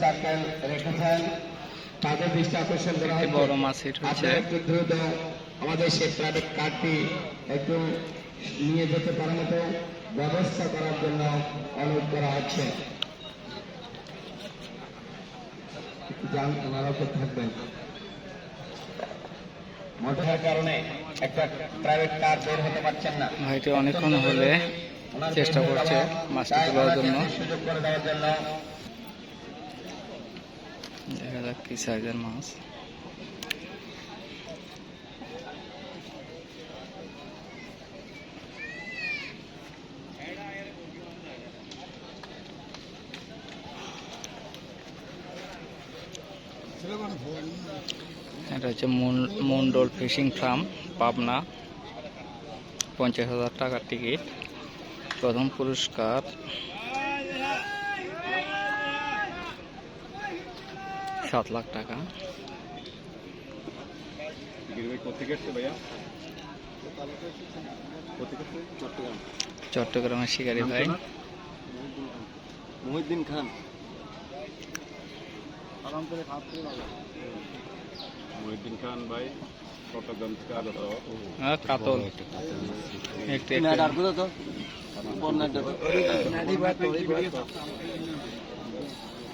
Cycle রেখেছেন। তাদের দৃষ্টি আকর্ষণ করা বড় মাছ হিট হচ্ছে। একটু দ্রুত আমাদের সেই প্রাইভেট কারটি একটু নিয়ে যেতে পারার মতো ব্যবস্থা করার জন্য অনুরোধ করা হচ্ছে। যান ওনারা থাকবেন। মোটরের কারণে একটা প্রাইভেট কার বের হতে পারছেন না। ভাইটি অনেকক্ষণ হলে চেষ্টা করছে মাছটি তোলার জন্য। সুযোগ করে দেওয়ার জন্য। দেখা যাক কি সাইজের মাছ। এটা হচ্ছে মুন- মন্ডল ফিশিং ফার্ম, পাবনা। পঞ্চাশ হাজার টাকার টিকিট। প্রথম পুরস্কার। সাত লাখ টাকা। চট্টগ্রামের শিকারি ভাই। মহিউদ্দিন খান। মহিউদ্দিন খান ভাই চট্টগ্রাম থেকে আগত। হ্যাঁ, কাতল। একটু একটু। দিকে ভাই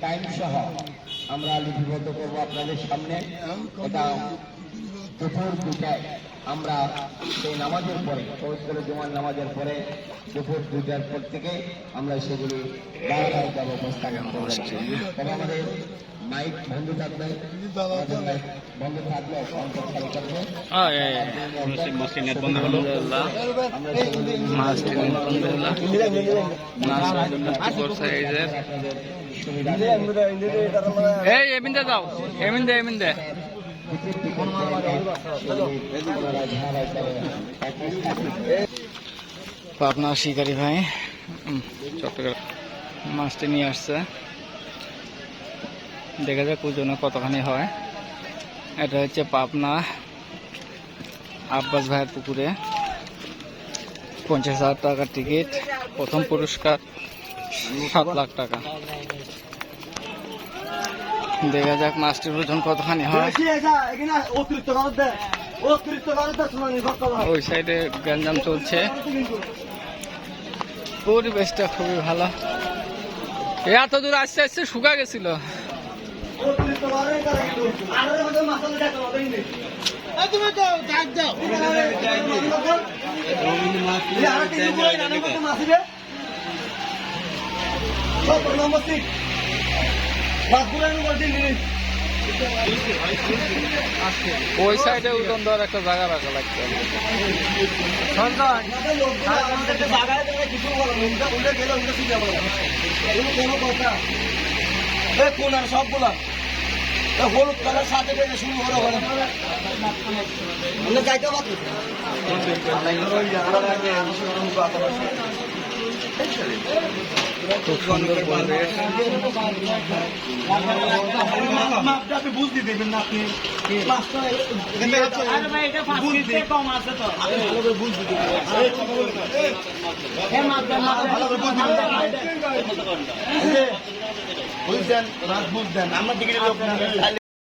টাইম সহ আমরা লিপিবদ্ধ করব আপনাদের সামনে এটা দুপুর দুটায় আমরা সেই নামাজের পরে পবিত্র জুমার নামাজের পরে দুপুর দুটার পর থেকে আমরা সেগুলি উপস্থাপন করব তবে আমাদের মাইক বন্ধ থাকবে বন্ধ চালু থাকবে বন্ধ হলো বন্ধ হলো এই এমিনদে পাবনা শিকারি ভাই চট্টগ্রাম মাছটি নিয়ে আসছে। দেখা যাক ওজনে কতখানি হয়। এটা হচ্ছে পাবনা আব্বাস ভাইয়ের পুকুরে। পঞ্চাশ হাজার টাকার টিকিট প্রথম পুরস্কার। সাত লাখ টাকা। দেখা যাক মাছটির ওজন কতখানি হয়। ওই সাইডে গ্যাঞ্জাম চলছে। পরিবেশটা খুবই ভালো। এ এত দূর আসতে আসতে শুকা গেছিল। ওই সাইডে ওজন দেওয়ার একটা জায়গা রাখা লাগছে সবগুলা হলুদ কালার সাথে থেকে শুরু করে ওখানে যাইতে পারব খুব সুন্দর পরিবেশ আপনি বুঝতে দেবেন না আপনি। বুঝছেন বুঝছেন আমার দিকে